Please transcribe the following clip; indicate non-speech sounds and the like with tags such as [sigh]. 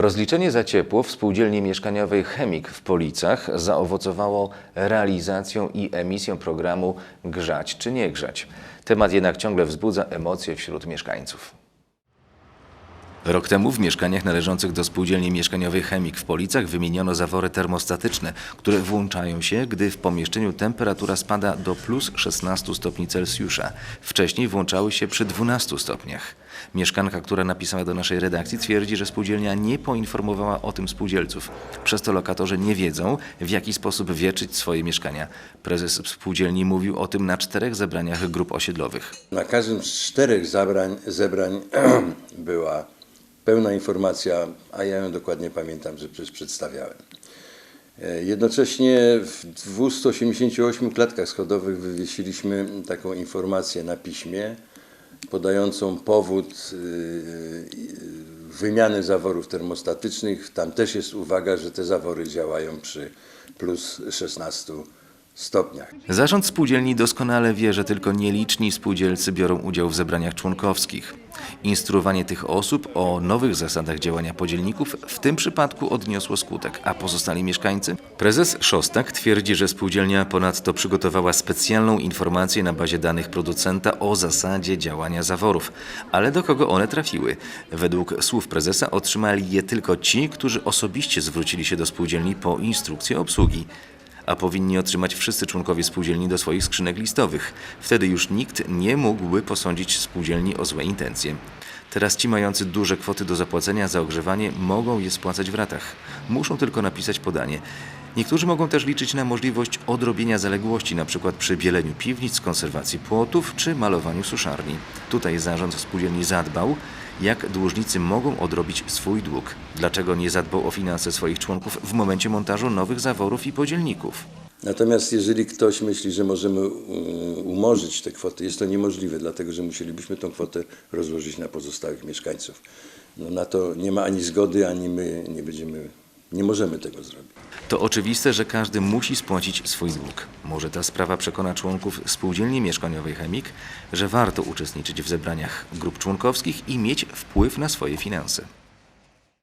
Rozliczenie za ciepło w spółdzielni mieszkaniowej Chemik w Policach zaowocowało realizacją i emisją programu Grzać czy nie grzać. Temat jednak ciągle wzbudza emocje wśród mieszkańców. Rok temu w mieszkaniach należących do spółdzielni mieszkaniowej Chemik w Policach wymieniono zawory termostatyczne, które włączają się, gdy w pomieszczeniu temperatura spada do plus 16 stopni Celsjusza. Wcześniej włączały się przy 12 stopniach. Mieszkanka, która napisała do naszej redakcji, twierdzi, że spółdzielnia nie poinformowała o tym spółdzielców. Przez to lokatorzy nie wiedzą, w jaki sposób wieczyć swoje mieszkania. Prezes spółdzielni mówił o tym na czterech zebraniach grup osiedlowych. Na każdym z czterech zabrań, zebrań [clears throat] była pełna informacja, a ja ją dokładnie pamiętam, że przecież przedstawiałem. E, Jednocześnie w 288 klatkach schodowych wywiesiliśmy taką informację na piśmie podającą powód y, y, wymiany zaworów termostatycznych. Tam też jest uwaga, że te zawory działają przy plus 16 stopniach. Zarząd spółdzielni doskonale wie, że tylko nieliczni spółdzielcy biorą udział w zebraniach członkowskich. Instruowanie tych osób o nowych zasadach działania podzielników w tym przypadku odniosło skutek, a pozostali mieszkańcy? Prezes Szostak twierdzi, że spółdzielnia ponadto przygotowała specjalną informację na bazie danych producenta o zasadzie działania zaworów. Ale do kogo one trafiły? Według słów prezesa otrzymali je tylko ci, którzy osobiście zwrócili się do spółdzielni po instrukcję obsługi a powinni otrzymać wszyscy członkowie spółdzielni do swoich skrzynek listowych. Wtedy już nikt nie mógłby posądzić spółdzielni o złe intencje. Teraz ci mający duże kwoty do zapłacenia za ogrzewanie mogą je spłacać w ratach. Muszą tylko napisać podanie. Niektórzy mogą też liczyć na możliwość odrobienia zaległości, np. przy bieleniu piwnic, konserwacji płotów czy malowaniu suszarni. Tutaj zarząd spółdzielni zadbał, jak dłużnicy mogą odrobić swój dług. Dlaczego nie zadbał o finanse swoich członków w momencie montażu nowych zaworów i podzielników? Natomiast jeżeli ktoś myśli, że możemy y, umorzyć te kwoty, jest to niemożliwe, dlatego że musielibyśmy tą kwotę rozłożyć na pozostałych mieszkańców. No, na to nie ma ani zgody, ani my nie będziemy, nie możemy tego zrobić. To oczywiste, że każdy musi spłacić swój dług. Może ta sprawa przekona członków spółdzielni mieszkaniowej Chemik, że warto uczestniczyć w zebraniach grup członkowskich i mieć wpływ na swoje finanse.